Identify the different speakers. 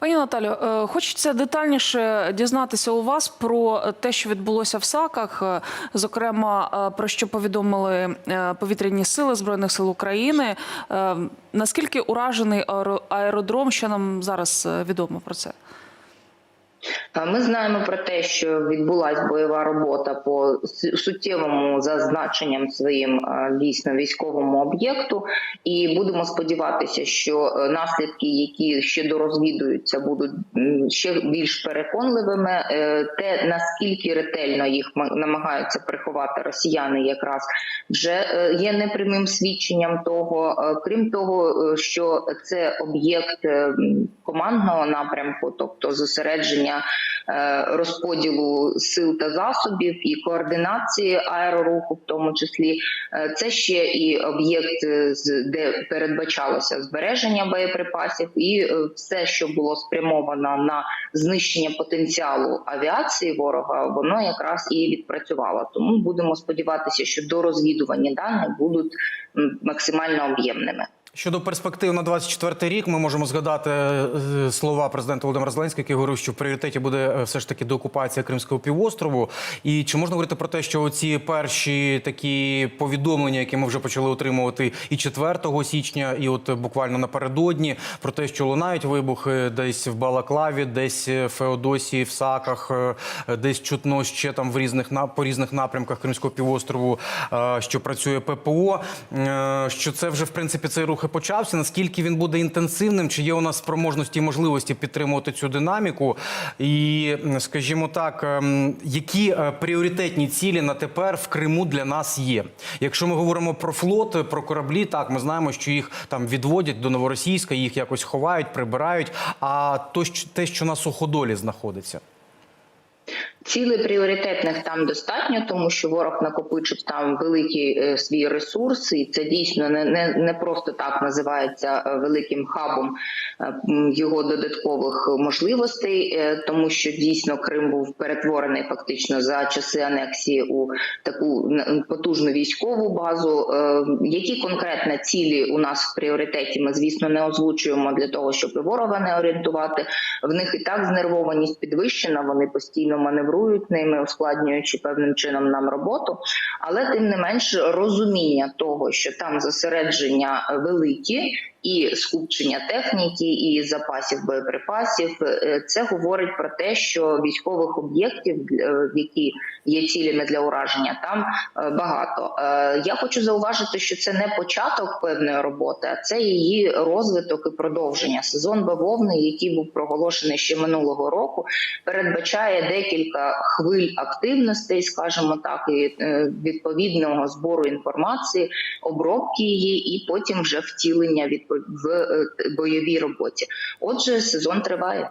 Speaker 1: Пані Наталю, е, хочеться детальніше дізнатися у вас про те, що відбулося в САКах, е, зокрема е, про що повідомили повітряні сили збройних сил України. Наскільки уражений аеродром? Що нам зараз відомо про це?
Speaker 2: Ми знаємо про те, що відбулася бойова робота по суттєвому зазначенням своїм е, дійсно військовому об'єкту, і будемо сподіватися, що е, наслідки, які ще дорозвідуються, будуть ще більш переконливими. Е, Те наскільки ретельно їх намагаються приховати росіяни, якраз вже є непрямим свідченням того. Крім того, що це об'єкт командного напрямку, тобто зосередження е, розподілу сил та засобів і координації аероруху, в тому числі, Е, це ще і об'єкт, е, де передбачалося збереження боєприпасів, і все, що було спрямовано на знищення потенціалу авіації ворога, воно якраз і відпрацювало. Тому будемо сподіватися, що до розвідування даних будуть максимально об'ємними.
Speaker 3: Щодо перспектив на 24 рік, ми можемо згадати е, слова президента Володимира Зеленського, який говорив, що в пріоритеті буде е, все ж таки деокупація Кримського півострову. І чи можна говорити про те, що ці перші такі повідомлення, які ми вже почали отримувати і 4 січня, і от буквально напередодні, про те, що лунають вибухи десь в Балаклаві, десь в Феодосії, в Саках, е, десь чутно ще там в різних по різних напрямках Кримського півострову, е, що працює ППО. е, Що це вже в принципі цей рух і почався. Наскільки він буде інтенсивним? Чи є у нас спроможності і можливості підтримувати цю динаміку? І скажімо так, ем, які е, пріоритетні цілі на тепер в Криму для нас є? Якщо ми говоримо про флот, про кораблі, так ми знаємо, що їх там відводять до новоросійська, їх якось ховають, прибирають. А то, те, що на суходолі знаходиться.
Speaker 2: Цілей пріоритетних там достатньо, тому що ворог накопичив там великий е, свій ресурс, і це дійсно не, не, не просто так називається е, великим хабом е, його додаткових можливостей, тому що дійсно Крим був перетворений фактично за часи анексії у таку потужну військову базу. Які конкретно цілі у нас в пріоритеті? Ми звісно не озвучуємо для того, щоб ворога не орієнтувати. В них і так знервованість підвищена. Вони постійно маневрують ними, ускладнюючи певним чином нам роботу. Але тим не менш розуміння того, що там зосередження великі. І скупчення техніки, і запасів боєприпасів Е, це говорить про те, що військових об'єктів, е, які є цілями для ураження, там е, багато. Я хочу зауважити, що це не початок певної роботи, а це її розвиток і продовження. Сезон бавовни, який був проголошений ще минулого року, передбачає декілька хвиль активностей, скажімо так, і відповідного збору інформації, обробки її, і потім вже втілення відпо- в е, бойовій роботі. Отже, сезон триває.